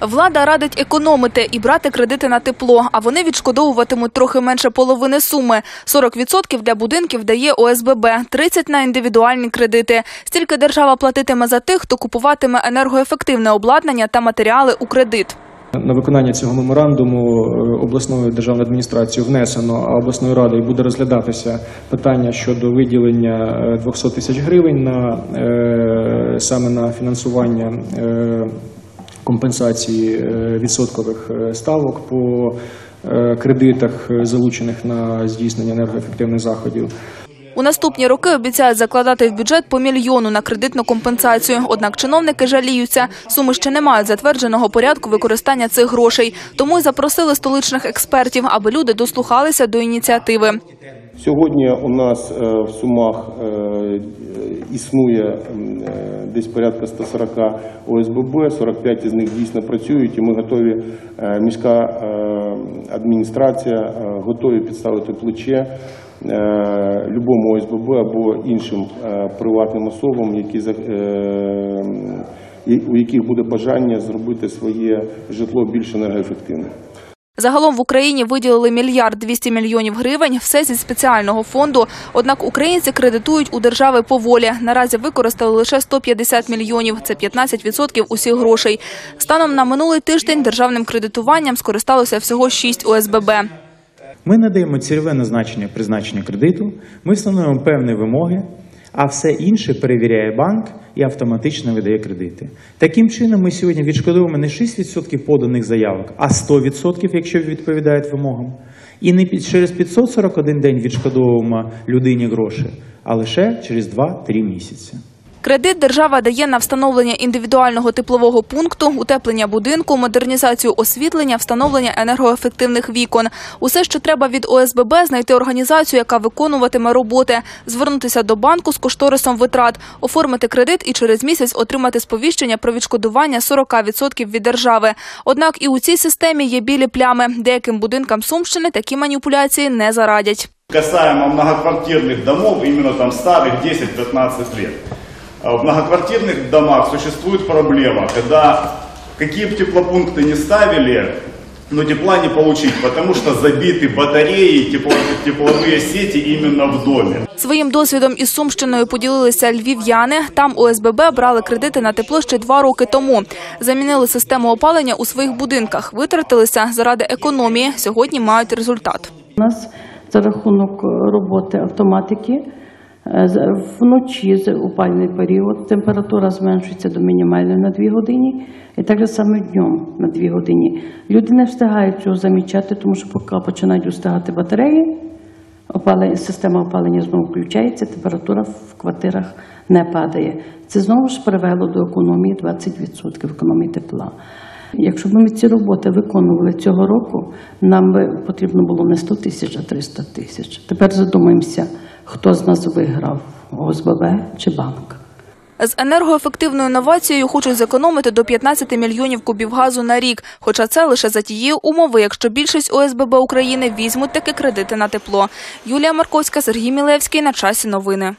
Влада радить економити і брати кредити на тепло, а вони відшкодовуватимуть трохи менше половини суми. 40% для будинків дає ОСББ, 30% на індивідуальні кредити. Стільки держава платитиме за тих, хто купуватиме енергоефективне обладнання та матеріали у кредит. На виконання цього меморандуму е, обласною державною адміністрацією внесено, а обласною радою буде розглядатися питання щодо виділення е, 200 тисяч гривень на е, саме на фінансування е, компенсації е, відсоткових е, ставок по е, кредитах, залучених на здійснення енергоефективних заходів. У наступні роки обіцяють закладати в бюджет по мільйону на кредитну компенсацію. Однак чиновники жаліються, суми ще не мають затвердженого порядку використання цих грошей. Тому й запросили столичних експертів, аби люди дослухалися до ініціативи. Сьогодні у нас в Сумах існує десь порядка 140 ОСББ, 45 із них дійсно працюють, і ми готові, е, міська е, адміністрація е, готові підставити плече любому ОСББ або іншим приватним особам, які у яких буде бажання зробити своє житло більш енергоефективним. Загалом в Україні виділили мільярд 200 мільйонів гривень, все зі спеціального фонду. Однак українці кредитують у держави поволі. Наразі використали лише 150 мільйонів. Це 15% усіх грошей. Станом на минулий тиждень державним кредитуванням скористалося всього 6 ОСББ. Ми надаємо цільове назначення призначення кредиту, ми встановлюємо певні вимоги, а все інше перевіряє банк і автоматично видає кредити. Таким чином, ми сьогодні відшкодовуємо не 6% поданих заявок, а 100%, якщо відповідають вимогам. І не через 541 день відшкодовуємо людині гроші, а лише через 2-3 місяці. Кредит держава дає на встановлення індивідуального теплового пункту, утеплення будинку, модернізацію освітлення, встановлення енергоефективних вікон. Усе, що треба від ОСББ, знайти організацію, яка виконуватиме роботи, звернутися до банку з кошторисом витрат, оформити кредит і через місяць отримати сповіщення про відшкодування 40% від держави. Однак і у цій системі є білі плями. Деяким будинкам Сумщини такі маніпуляції не зарадять. касаемо многоквартирных домов, именно там старых 10-15 лет. А В многоквартирных домах существует проблема, когда какие бы теплопункты не ставили, но тепла не получить, потому что забиты батареи, тепло- тепловые сети именно в доме. Своїм досвідом із Сумщиною поділилися львів'яни. Там ОСББ брали кредити на тепло ще два роки тому. Замінили систему опалення у своїх будинках, витратилися заради економії. Сьогодні мають результат. У нас за рахунок роботи автоматики е, з- вночі з опальний період температура зменшується до мінімальної на 2 години, і так же саме днем на 2 години. Люди не встигають цього замічати, тому що поки починають устигати батареї, опалення, система опалення знову включається, температура в квартирах не падає. Це знову ж привело до економії 20% економії тепла. Якщо б ми ці роботи виконували цього року, нам би потрібно було не 100 тисяч, а 300 тисяч. Тепер задумаємося, хто з нас виграв ОСББ чи банк. З енергоефективною новацією хочуть зекономити до 15 мільйонів кубів газу на рік. Хоча це лише за тієї умови, якщо більшість ОСББ України візьмуть таки кредити на тепло. Юлія Марковська, Сергій Мілевський. На часі новини.